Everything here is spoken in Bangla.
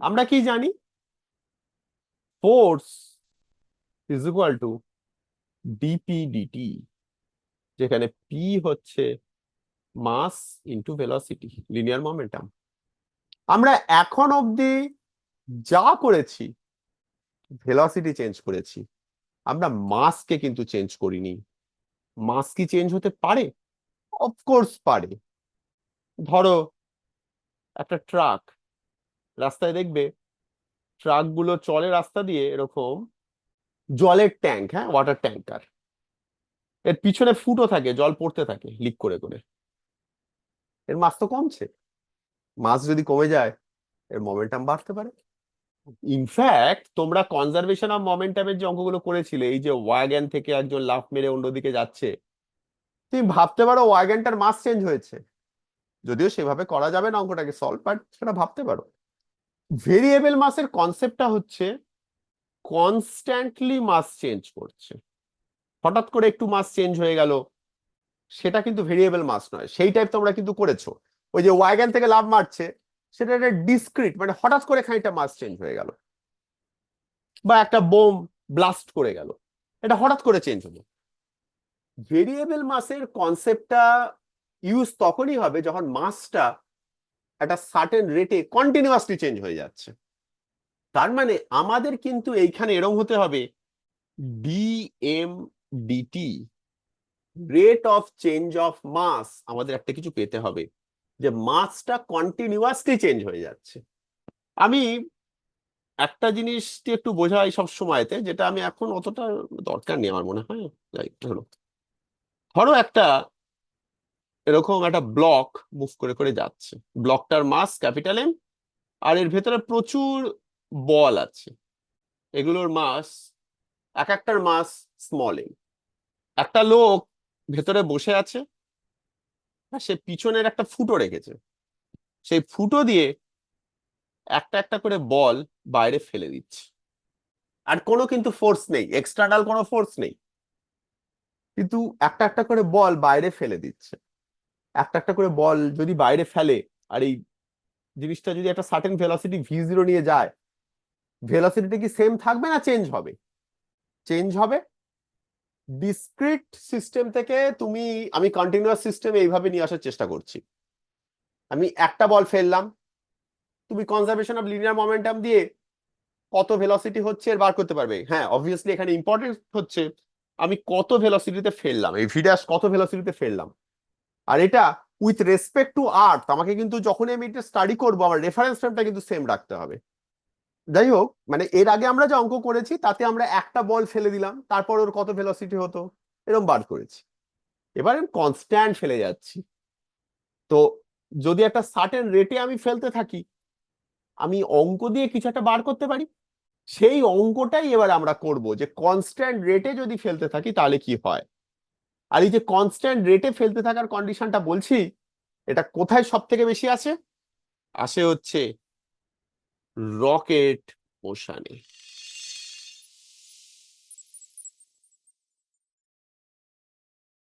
আমরা কি জানি? Force is equal to dp dt যেখানে পি হচ্ছে mass into velocity linear momentum আমরা এখন অবধি যা করেছি ভেলোসিটি চেঞ্জ করেছি, আমরা মাসকে কিন্তু চেঞ্জ করিনি। মাস কি চেঞ্জ হতে পারে? অফকোর্স পারে। ধরো, একটা ট্রাক রাস্তায় দেখবে ট্রাকগুলো চলে রাস্তা দিয়ে এরকম জলের ট্যাঙ্ক হ্যাঁ ওয়াটার ট্যাঙ্কার এর পিছনে ফুটো থাকে, জল পড়তে থাকে লিক করে করে। এর মাছ তো কমছে। মাছ যদি কমে যায়, এর মোমেন্টাম বাড়তে পারে। ইনফ্যাক্ট তোমরা কনজারভেশন অফ মোমেন্টামের যে অঙ্কগুলো করেছিলে, এই যে ওয়াগ্যান থেকে একজন লাফ মেরে অন্যদিকে যাচ্ছে, তুমি ভাবতে পারো ওয়াগ্যানটার মাস চেঞ্জ হয়েছে। যদিও সেভাবে করা যাবে না অঙ্কটাকে সলভ বাট সেটা ভাবতে পারো। ভেরিয়েবল মাসের কনসেপ্টটা হচ্ছে কনস্ট্যান্টলি মাস চেঞ্জ করছে। হঠাৎ করে একটু মাস চেঞ্জ হয়ে গেল, সেটা কিন্তু ভেরিয়েবল মাস নয়। সেই টাইপ তোমরা কিন্তু করেছ। ওই যে ওয়াগ্যান থেকে লাভ মারছে, সেটা একটা ডিসক্রিট মানে হঠাৎ করে খানিকটা মাস চেঞ্জ হয়ে গেল। বা একটা বোম ব্লাস্ট করে গেল। এটা হঠাৎ করে চেঞ্জ হলো। ভেরিয়েবল মাসের কনসেপ্টটা ইউজ তখনই হবে যখন মাসটা একটা সার্টেন রেটে কন্টিনিউয়াসলি চেঞ্জ হয়ে যাচ্ছে। তার মানে আমাদের কিন্তু এইখানে এরম হতে হবে dm dt rate of change of mass আমাদের একটা কিছু পেতে হবে, যে মাসটা কন্টিনিউয়াসলি চেঞ্জ হয়ে যাচ্ছে। আমি একটা জিনিস একটু বোঝাই সব সময়তে, যেটা আমি এখন অতটা দরকার নেই আমার মনে হয়। ধরো একটা এরকম একটা ব্লক মুভ করে করে যাচ্ছে। ব্লকটার মাস ক্যাপিটাল এম আর এর ভেতরে প্রচুর বল আছে। এগুলোর মাস এক একটার মাস স্মল এম একটা লোক ভেতরে বসে আছে সে পিছনের একটা ফুটো রেখেছে। সেই ফুটো দিয়ে একটা একটা করে বল বাইরে ফেলে দিচ্ছে। আর কোনো কিন্তু ফোর্স নেই এক্সটার্নাল কোনো ফোর্স নেই। কিন্তু একটা একটা করে বল বাইরে ফেলে দিচ্ছে। একটা একটা করে বল যদি বাইরে ফেলে আর এই জিনিসটা যদি একটা সার্টেন ভেলোসিটি ভি জিরো নিয়ে যায় ভেলোসিটিটা কি সেম থাকবে না চেঞ্জ হবে? চেঞ্জ হবে? ডিসক্রিট সিস্টেম থেকে তুমি, আমি কন্টিনিউয়াস সিস্টেম এইভাবে নিয়ে আসার চেষ্টা করছি। আমি একটা বল ফেললাম, তুমি কনজারভেশন অফ লিনিয়ার মোমেন্টাম দিয়ে কত ভেলোসিটি হচ্ছে এর বার করতে পারবে। হ্যাঁ অবভিয়াসলি এখানে ইম্পর্টেন্ট হচ্ছে, আমি কত ভেলোসিটিতে ফেললাম, এই ভিডাস কত ভেলোসিটিতে ফেললাম। আর এটা উইথ রেসপেক্ট টু আর্থ আমাকে কিন্তু যখনই আমি এটা স্টাডি করব, আমার রেফারেন্স ফ্রেমটা কিন্তু সেম রাখতে হবে। যাই হোক মানে এর আগে আমরা যে অঙ্ক করেছি, তাতে আমরা একটা বল ফেলে দিলাম, তারপর ওর কত ভেলোসিটি হতো এরকম বার করেছি। এবার আমি কনস্ট্যান্ট ফেলে যাচ্ছি। তো যদি একটা সার্টেন রেটে আমি ফেলতে থাকি, আমি অঙ্ক দিয়ে কিছু একটা বার করতে পারি? সেই অঙ্কটাই এবার আমরা করব যে কনস্ট্যান্ট রেটে যদি ফেলতে থাকি, তাহলে কি হয়? আর এই যে কনস্ট্যান্ট রেটে ফেলতে থাকার কন্ডিশনটা বলছি, এটা কোথায় সব থেকে বেশি আছে আসে হচ্ছে রকেট মোশনে